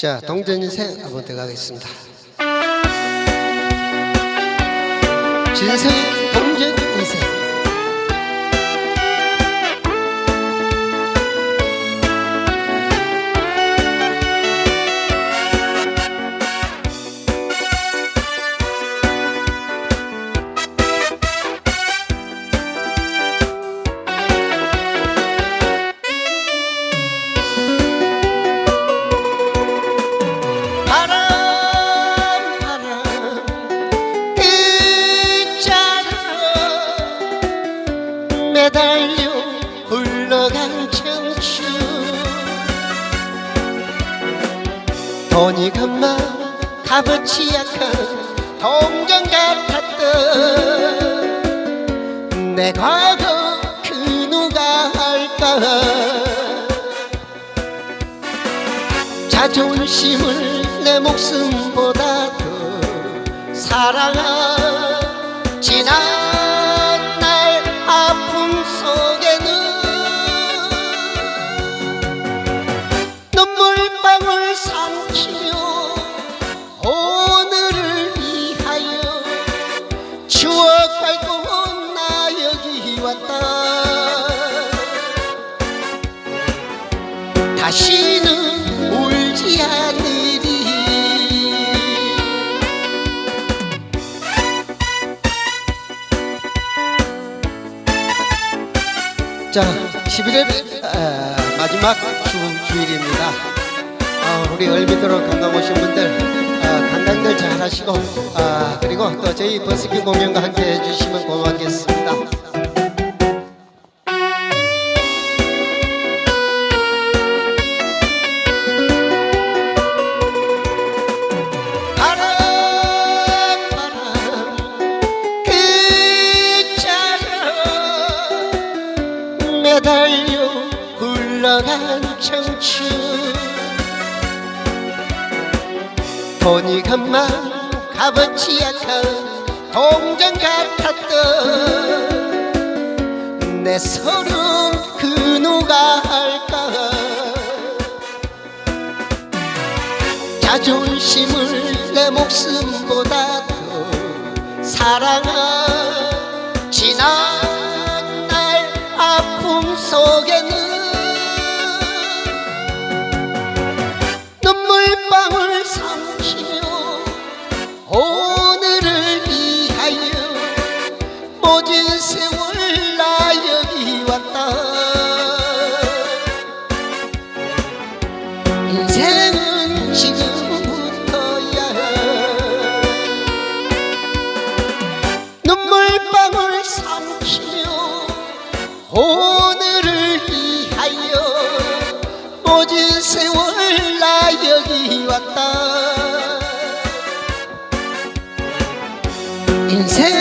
자, 동전인생 한번 들어가겠습니다. 동전인생. 달려 흘러간 청춘. 돈이 금방 값어치 약한 동전 같았던 내 과거 그 누가 알까? 자존심을 내 목숨보다 더 사랑한 지난 추억 밟고 나 여기 왔다. 다시는 울지 않으리. 자 11일 아, 마지막 주, 주일입니다. 아, 우리 얼미도로 관광 오신 분들 아, 관광들 잘 하시고 아, 그리고 또 저희 버스킹 공연과 함께 해주시면 고맙겠습니다. 흘러간 청춘. 돈이 금방 값어치 약한 동전 같았던 내 서름 그 누가 알까? 자존심을 내 목숨보다 더 사랑한 오늘을 위하여 모진 세월 나 여기 왔다. 지금